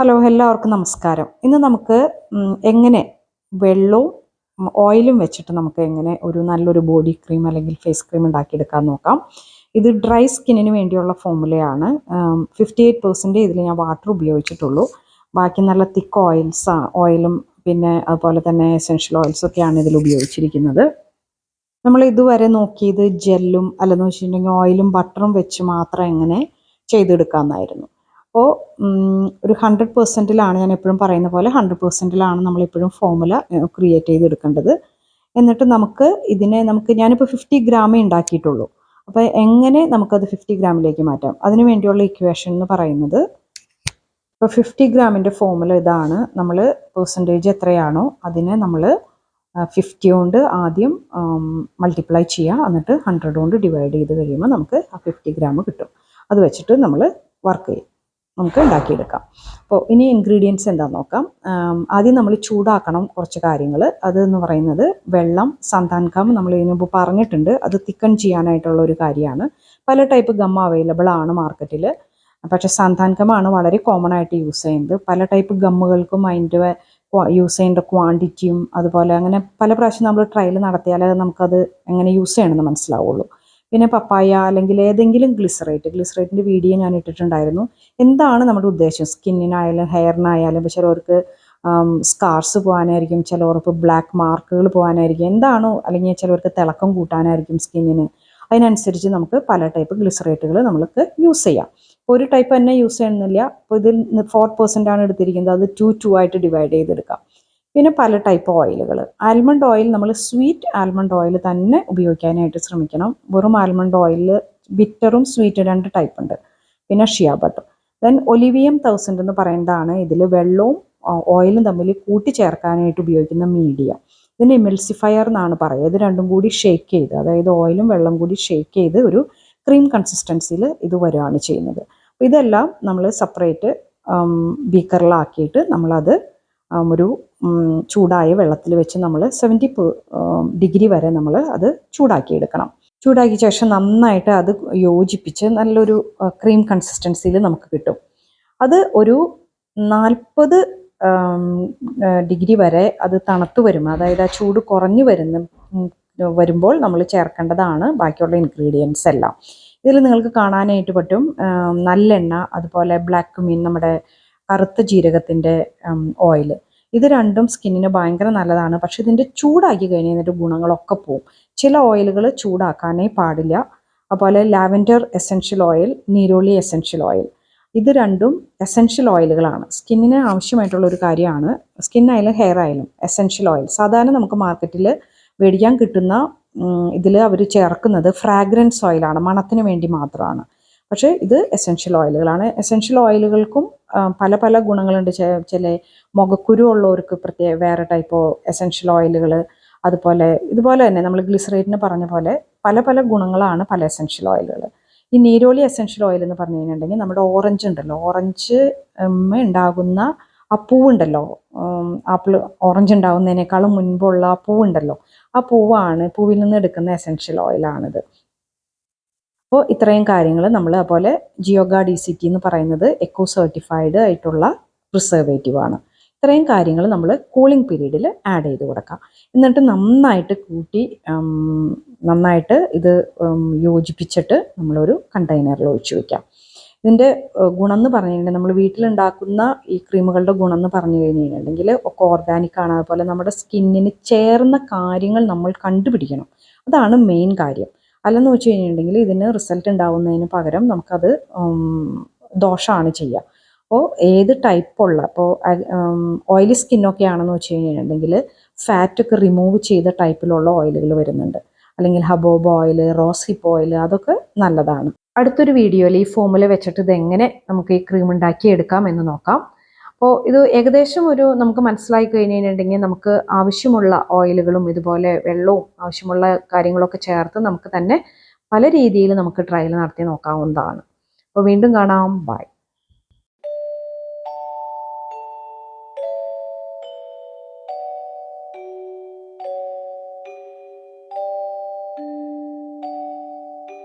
Hello എല്ലാവർക്കും നമസ്കാരം. ഇന്ന് നമുക്ക് എങ്ങനെ വെള്ളവും ഓയിലും വെച്ചിട്ട് നമുക്ക് എങ്ങനെ ഒരു നല്ലൊരു ബോഡി ക്രീം അല്ലെങ്കിൽ ഫേസ് ക്രീം ഉണ്ടാക്കിയെടുക്കാൻ നോക്കാം. ഇത് ഡ്രൈ സ്കിന്നിന് വേണ്ടിയുള്ള ഫോമുലയാണ്. ഫിഫ്റ്റി എയ്റ്റ് പെർസെന്റ് ഇതിൽ ഞാൻ വാട്ടർ ഉപയോഗിച്ചിട്ടുള്ളൂ. ബാക്കി നല്ല തിക്ക് ഓയിൽസ് ഓയിലും പിന്നെ അതുപോലെ തന്നെ എസെൻഷ്യൽ ഓയിൽസൊക്കെയാണ് ഇതിൽ ഉപയോഗിച്ചിരിക്കുന്നത്. നമ്മൾ ഇതുവരെ നോക്കിയത് ജെല്ലും അല്ലെന്ന് വെച്ചിട്ടുണ്ടെങ്കിൽ ഓയിലും ബട്ടറും വെച്ച് മാത്രം എങ്ങനെ ചെയ്തെടുക്കാമെന്നായിരുന്നു അപ്പോൾ ഒരു ഹൺഡ്രഡ് പെർസെന്റിലാണ് ഞാൻ എപ്പോഴും പറയുന്ന പോലെ ഹൺഡ്രഡ് പെർസെന്റിലാണ് നമ്മളെപ്പോഴും ഫോമുല ക്രിയേറ്റ് ചെയ്തെടുക്കേണ്ടത്. എന്നിട്ട് നമുക്ക് ഇതിനെ നമുക്ക് ഞാനിപ്പോൾ ഫിഫ്റ്റി ഗ്രാമേ ഉണ്ടാക്കിയിട്ടുള്ളൂ. അപ്പോൾ എങ്ങനെ നമുക്കത് ഫിഫ്റ്റി ഗ്രാമിലേക്ക് മാറ്റാം? അതിന് വേണ്ടിയുള്ള ഇക്വേഷൻ എന്ന് പറയുന്നത് ഇപ്പോൾ ഫിഫ്റ്റി ഗ്രാമിന്റെ ഫോമുല ഇതാണ്. നമ്മൾ പെർസെന്റേജ് എത്രയാണോ അതിനെ നമ്മൾ ഫിഫ്റ്റി കൊണ്ട് ആദ്യം മൾട്ടിപ്ലൈ ചെയ്യുക എന്നിട്ട് ഹൺഡ്രഡ് കൊണ്ട് ഡിവൈഡ് ചെയ്ത് കഴിയുമ്പോൾ നമുക്ക് ആ ഫിഫ്റ്റി ഗ്രാം കിട്ടും. അത് വെച്ചിട്ട് നമ്മൾ വർക്ക് ചെയ്യും. നമുക്ക് ഉണ്ടാക്കിയെടുക്കാം. അപ്പോൾ ഇനി ഇൻഗ്രീഡിയൻസ് എന്താണെന്ന് നോക്കാം. ആദ്യം നമ്മൾ ചൂടാക്കണം കുറച്ച് കാര്യങ്ങൾ അത് എന്ന് പറയുന്നത് വെള്ളം സന്താൻകം നമ്മൾ ഇതിനു മുമ്പ് പറഞ്ഞിട്ടുണ്ട്. അത് തിക്കൺ ചെയ്യാനായിട്ടുള്ള ഒരു കാര്യമാണ്. പല ടൈപ്പ് ഗം അവൈലബിൾ ആണ് മാർക്കറ്റിൽ പക്ഷേ സന്താൻകമാണ് വളരെ കോമൺ ആയിട്ട് യൂസ് ചെയ്യുന്നത്. പല ടൈപ്പ് ഗമ്മുകൾക്കും അതിന്റെ യൂസ് ചെയ്യേണ്ട ക്വാണ്ടിറ്റിയും അതുപോലെ അങ്ങനെ പല പ്രാവശ്യം നമ്മൾ ട്രയൽ നടത്തിയാലേ നമുക്കത് എങ്ങനെ യൂസ് ചെയ്യണമെന്ന് മനസ്സിലാവുള്ളൂ. പിന്നെ പപ്പായ അല്ലെങ്കിൽ ഏതെങ്കിലും ഗ്ലിസറേറ്റ് ഗ്ലിസറേറ്റിന്റെ വീഡിയോ ഞാൻ ഇട്ടിട്ടുണ്ടായിരുന്നു. എന്താണ് നമ്മുടെ ഉദ്ദേശം? സ്കിന്നിനായാലും ഹെയറിനായാലും പക്ഷേ അവർക്ക് സ്കാർസ് പോകാനായിരിക്കും ചിലവർക്ക് ബ്ലാക്ക് മാർക്കുകൾ പോകാനായിരിക്കും. എന്താണോ അല്ലെങ്കിൽ ചിലവർക്ക് തിളക്കം കൂട്ടാനായിരിക്കും സ്കിന്നിന് അതിനനുസരിച്ച് നമുക്ക് പല ടൈപ്പ് ഗ്ലിസറേറ്റുകൾ നമുക്ക് യൂസ് ചെയ്യാം. ഒരു ടൈപ്പ് തന്നെ യൂസ് ചെയ്യണമെന്നില്ല ഇപ്പോൾ ഇതിൽ ഫോർ പെർസെന്റ് ആണ് എടുത്തിരിക്കുന്നത്. അത് ടു ടു ആയിട്ട് ഡിവൈഡ് ചെയ്തെടുക്കാം. പിന്നെ പല ടൈപ്പ് ഓയിലുകൾ ആൽമണ്ട് ഓയിൽ നമ്മൾ സ്വീറ്റ് ആൽമണ്ട് ഓയിൽ തന്നെ ഉപയോഗിക്കാനായിട്ട് ശ്രമിക്കണം. വെറും ആൽമണ്ട് ഓയിലിൽ ബിറ്ററും സ്വീറ്റ് രണ്ട് ടൈപ്പ് ഉണ്ട്. പിന്നെ shea butter then Olivem thousand എന്ന് പറയുന്നതാണ് ഇതിൽ വെള്ളവും ഓയിലും തമ്മിൽ കൂട്ടിച്ചേർക്കാനായിട്ട് ഉപയോഗിക്കുന്ന മീഡിയ ഇതിന് എമിൽസിഫയർ എന്നാണ് പറയുക. ഇത് രണ്ടും കൂടി ഷേക്ക് ചെയ്ത് അതായത് ഓയിലും വെള്ളം കൂടി ഷേക്ക് ചെയ്ത് ഒരു ക്രീം കൺസിസ്റ്റൻസിയിൽ ഇത് വരികയാണ് ചെയ്യുന്നത്. ഇതെല്ലാം നമ്മൾ സെപ്പറേറ്റ് ബീക്കറിലാക്കിയിട്ട് നമ്മളത് ഒരു ചൂടായ വെള്ളത്തിൽ വെച്ച് നമ്മൾ സെവന്റി ഡിഗ്രി വരെ നമ്മൾ അത് ചൂടാക്കി എടുക്കണം ചൂടാക്കിയ ശേഷം നന്നായിട്ട് അത് യോജിപ്പിച്ച് നല്ലൊരു ക്രീം കൺസിസ്റ്റൻസിയിൽ നമുക്ക് കിട്ടും. അത് ഒരു നാൽപ്പത് ഡിഗ്രി വരെ അത് തണുത്ത് വരും അതായത് ആ ചൂട് കുറഞ്ഞു വരുന്ന വരുമ്പോൾ നമ്മൾ ചേർക്കേണ്ടതാണ് ബാക്കിയുള്ള ഇൻഗ്രീഡിയൻസ് എല്ലാം. ഇതിൽ നിങ്ങൾക്ക് കാണാനായിട്ട് പറ്റും നല്ലെണ്ണ അതുപോലെ ബ്ലാക്ക് മീൻ നമ്മുടെ കറുത്ത ജീരകത്തിന്റെ ഓയിൽ ഇത് രണ്ടും സ്കിന്നിന് ഭയങ്കര നല്ലതാണ്. പക്ഷെ ഇതിന്റെ ചൂടാക്കി കഴിഞ്ഞാൽ ഇതിന്റെ ഗുണങ്ങളൊക്കെ പോവും. ചില ഓയിലുകൾ ചൂടാക്കാനേ പാടില്ല. അതുപോലെ lavender essential oil neroli essential oil ഇത് രണ്ടും എസെൻഷ്യൽ ഓയിലുകളാണ് സ്കിന്നിന് ആവശ്യമായിട്ടുള്ള ഒരു കാര്യമാണ്. സ്കിന്നായാലും ഹെയർ ആയാലും എസെൻഷ്യൽ ഓയിൽ സാധാരണ നമുക്ക് മാർക്കറ്റിൽ മേടിക്കാൻ കിട്ടുന്ന ഇതിൽ അവർ ചേർക്കുന്നത് ഫ്രാഗ്രൻസ് ഓയിലാണ് മണത്തിന് വേണ്ടി മാത്രമാണ്. പക്ഷേ ഇത് എസെൻഷ്യൽ ഓയിലുകളാണ് എസെൻഷ്യൽ ഓയിലുകൾക്കും പല പല ഗുണങ്ങളുണ്ട്. ചില മുഖക്കുരു ഉള്ളവർക്ക് പ്രത്യേക വേറെ ടൈപ്പ് എസെൻഷ്യൽ ഓയിലുകൾ അതുപോലെ ഇതുപോലെ തന്നെ നമ്മൾ ഗ്ലിസറേറ്റിന് പറഞ്ഞ പോലെ പല പല ഗുണങ്ങളാണ് പല എസെൻഷ്യൽ ഓയിലുകൾ ഈ നീരോളി എസെൻഷ്യൽ ഓയിൽ എന്ന് പറഞ്ഞു കഴിഞ്ഞിട്ടുണ്ടെങ്കിൽ നമ്മുടെ ഓറഞ്ച് ഉണ്ടല്ലോ. ഓറഞ്ച് ഉണ്ടാകുന്ന ആ പൂവുണ്ടല്ലോ. ആപ്പിൾ ഓറഞ്ച് ഉണ്ടാകുന്നതിനേക്കാളും മുൻപുള്ള ആ പൂവുണ്ടല്ലോ. ആ പൂവാണ് പൂവിൽ നിന്ന് എടുക്കുന്ന എസെൻഷ്യൽ ഓയിലാണിത് അപ്പോൾ ഇത്രയും കാര്യങ്ങൾ നമ്മൾ അതുപോലെ ജിയോഗ ഡി സി ടി എന്ന് പറയുന്നത് എക്കോ സർട്ടിഫൈഡ് ആയിട്ടുള്ള പ്രിസർവേറ്റീവ് ആണ്. ഇത്രയും കാര്യങ്ങൾ നമ്മൾ കൂളിംഗ് പീരീഡിൽ ആഡ് ചെയ്ത് കൊടുക്കാം. എന്നിട്ട് നന്നായിട്ട് കൂട്ടി നന്നായിട്ട് ഇത് യോജിപ്പിച്ചിട്ട് നമ്മളൊരു കണ്ടെയ്നറിൽ ഒഴിച്ചു വയ്ക്കാം ഇതിന്റെ ഗുണം എന്ന് പറഞ്ഞു കഴിഞ്ഞാൽ നമ്മൾ വീട്ടിലുണ്ടാക്കുന്ന ഈ ക്രീമുകളുടെ ഗുണം എന്ന് പറഞ്ഞു കഴിഞ്ഞിട്ടുണ്ടെങ്കിൽ ഒക്കെ ഓർഗാനിക് ആണ്. അതുപോലെ നമ്മുടെ സ്കിന്നിന് ചേർന്ന കാര്യങ്ങൾ നമ്മൾ കണ്ടുപിടിക്കണം. അതാണ് മെയിൻ കാര്യം. അല്ലെന്ന് വെച്ച് കഴിഞ്ഞിട്ടുണ്ടെങ്കിൽ ഇതിന് റിസൾട്ട് ഉണ്ടാവുന്നതിന് പകരം നമുക്കത് ദോഷമാണ് ചെയ്യുക അപ്പോൾ ഏത് ടൈപ്പുള്ള ഇപ്പോൾ ഓയിലി സ്കിന്നൊക്കെ ആണെന്ന് വെച്ച് കഴിഞ്ഞിട്ടുണ്ടെങ്കിൽ ഫാറ്റൊക്കെ റിമൂവ് ചെയ്ത ടൈപ്പിലുള്ള ഓയിലുകൾ വരുന്നുണ്ട്. അല്ലെങ്കിൽ ഹബോബ് ഓയിൽ റോസ് ഹിപ്പ് ഓയിൽ അതൊക്കെ നല്ലതാണ്. അടുത്തൊരു വീഡിയോയിൽ ഈ ഫോമുല വെച്ചിട്ട് ഇത് എങ്ങനെ നമുക്ക് ഈ ക്രീം ഉണ്ടാക്കി എടുക്കാം എന്ന് നോക്കാം. അപ്പോൾ ഇത് ഏകദേശം ഒരു നമുക്ക് മനസ്സിലായി കഴിഞ്ഞിട്ടുണ്ടെങ്കിൽ നമുക്ക് ആവശ്യമുള്ള ഓയിലുകളും ഇതുപോലെ വെള്ളവും ആവശ്യമുള്ള കാര്യങ്ങളൊക്കെ ചേർത്ത് നമുക്ക് തന്നെ പല രീതിയിൽ നമുക്ക് ട്രയൽ നടത്തി നോക്കാവുന്നതാണ്. അപ്പോൾ വീണ്ടും കാണാം. ബൈ